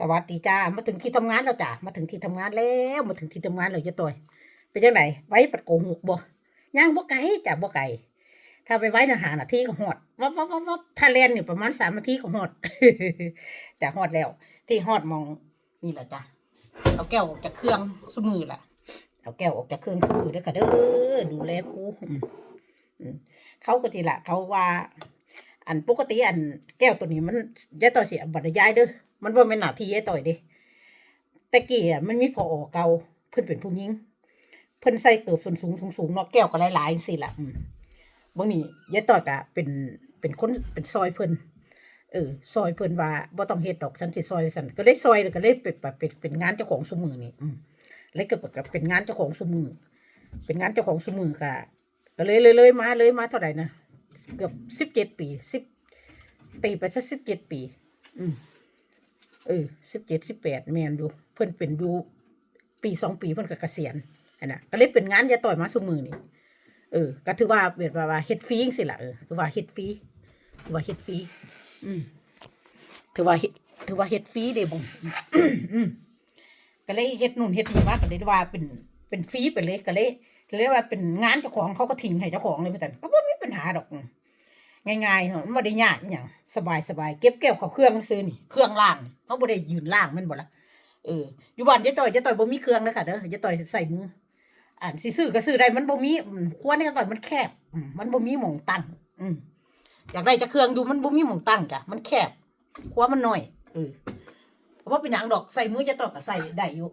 สวัสดีจ้า มาถึงที่ทำงานแล้วจ้ามาถึงที่ทำงานแล้วมาถึงที่ทำงานแล้วจะต่อยเป็นยังไงไว้ปัดโกหกบ่ย่างบ่ไก่จ้าบ่ไก่ถ้าไปไว้ในหานาทีก็หอดวับวับวับวับถ้าเล่นนี่ประมาณสามนาทีก็หอดจะหอดแล้ว ที่หอดมองนี่แหละจ้าเอาแก้วออกจากเครื่องสมือล่ะ เอาแก้วออกจากเครื่องสมือด้วยกันเด้อดูแลครูอืมเขาก็ทีละเขาว่า อันปกติอันแก้วตัวนี้มันยายต่อเสียบัตรยายเด้อ มันว่าเป็นหน้าที่ยายต่อยเด้แต่กี้อะมันมีพออเก่าเพิ่นเป็นผู้หญิงเพิ่นใส่เกือบสูงสูงสูงสูงเนาะแก้วก็หลายๆสิล่ะอืมบางนี้ยายต่อยก็เป็นเป็นคนเป็นซอยเพิ่นเออซอยเพิ่นว่าบ่ต้องเฮ็ดดอกฉันสิซอยสั่นก็เลยซอยก็เลยเป็นเป็นเป็นเป็นงานเจ้าของซุมือนี่อืมเลยก็ก็เป็นงานเจ้าของซุมือเป็นงานเจ้าของซุมือค่ะก็เลยเลยเลยมาเลยมาเท่าไหร่นะเกือบสิบเจ็ดปีสิบตีไปสักสิบเจ็ดปี อืม เออสิบเจ็ดสิบแปดแมนอยู่เพื่อนเป็นดูปีสองปีเพื่อนก็เกษียณอันน่ะก็เลยเป็นงานยาต่อยมาสุมือนี่เออ ก็ถือว่าเบียดว่าเฮ็ดฟรีงสิล่ะเออคือว่าเฮ็ดฟรีถือว่าเฮ็ดฟรีอืมถือว่าเฮ็ดถือว่าเฮ็ดฟรีเด้บ่งอืมก็เลยเฮ็ดนู่นเฮ็ดนี่มาก็เลยว่าเป็นเป็นฟรีไปเลยก็เลยก็เลยว่าเป็นงานเจ้าของเขาก็ทิ้งให้เจ้าของเลยพี่ตันก็บ่มีปัญหาดอก ง่ายๆเนาะมันบ่ได้ยากอย่างสบายสบายๆเก็บแก้วเขาเครื่องซื้อนี่เครื่องล่างเขาบ่ได้ยืนล่างมันบ่ละเอออยู่บ้านเจ๊ต่อยเจ๊ต่อยบ่มีเครื่องเด้อค่ะเด้อเจ๊ต่อยใส่มืออ่านสิซื้อก็ซื้อได้มันบ่มีอืมครัวนี่ก็ต่อยมันแคบมันบ่มีหม่องตั้งอืมอยากได้จะเครื่องอยู่มันบ่มีหม่องตั้งจ้ะมันแคบครัวมันน้อยเออเพราะว่าเป็นหยังดอกใส่มือเจะต่อยก็ใส่ได้อยู่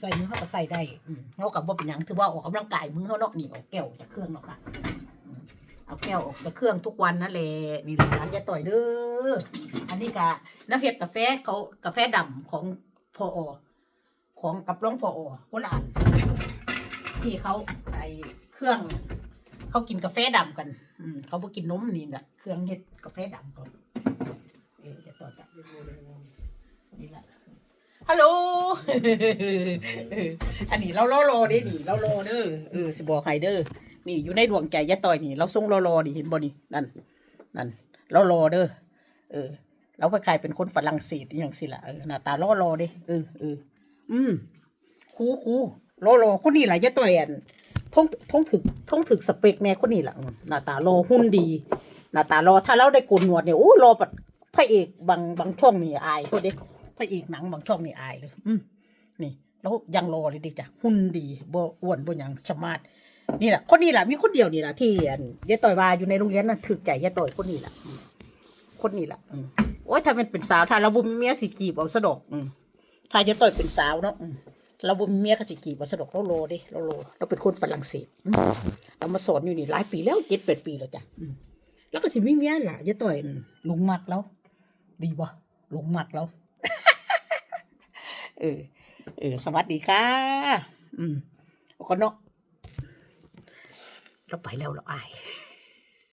ใส่มือเขาก็ใส่ได้อืมเขาก็บ่เป็นหยังถือว่าออกกำลังกายมือเขานาะนี่เอาแก้วจากเครื่องเนาะค่ะ เอาแก้วออกจากเครื่องทุกวันนั่นแหละนี่แหละร้านยาต่อยเด้ออันนี้กะนักเฮ็ดกาแฟเขากาแฟดำของพออของกับร้องพออคนละอันที่เขาไอเครื่อง เขากินกาแฟดำกัน อืมเขาบ่กินนมนี่แหละเครื่องเฮ็ดกาแฟดำก่อนเออยายต่อจ้ะนี่แหละฮัลโหล อันนี้เรารอรอเด้นี่เรารอเด้อเออสิบอกให้เด้อ นี่อยู่ในดวงใจยะต่อยนี่ เราทรงรอรอดิเห็นบ่นี่นั่นนั่นเรารอเด้อเออเราไปขายเป็นคนฝรั่งเศสอย่างสิละเออหน้าตารอรอเด้เออเอออืมคูคูรอรอคนนี้แหละยะต่อยอันท่องท่องถึกท่องถึกสเปกแม่คนนี้แหละหน้าตารอหุ่นดีหน้าตารอถ้าเราได้โกนหนวดเนี่ยโอ้รอปัดพระเอกบางบางช่องนี่อายเขาเด้พระเอกหนังบางช่องนี่อายเลย อืมนี่ แล้วยังรอเลยดิจ้ะหุ่นดีบ่อ้วนบ่หยังสมาร์ท นี่แหละคนนี้แหละมีคนเดียวนี่แหละที่อันยายต่อยว่าอยู่ในโรงเรียนน่ะถือใจยายต่อยคนนี้แหละอืมคนนี้แหละอืมโอ้ยถ้ามันเป็นสาวถ้าเราบุมเมียสิจีบเอาสะดอกอืมถ้ายายต่อยเป็นสาวเนาะอืมเราบุมเมียก็สิจีบเอาสะดอกเราโลเดิเราโลเราเป็นคนฝรั่งเศสอืมเรามาสอนอยู่นี่หลายปีแล้วเจ็ดแปดปีแล้วจ้ะอืมแล้วก็สิมีเมียล่ะยายต่อยอืมหลงมักแล้ว ดีบ่หลงมักแล้ว เออ เออ สวัสดีค่ะ อืมก็เนาะ เราไปแล้วเราอาย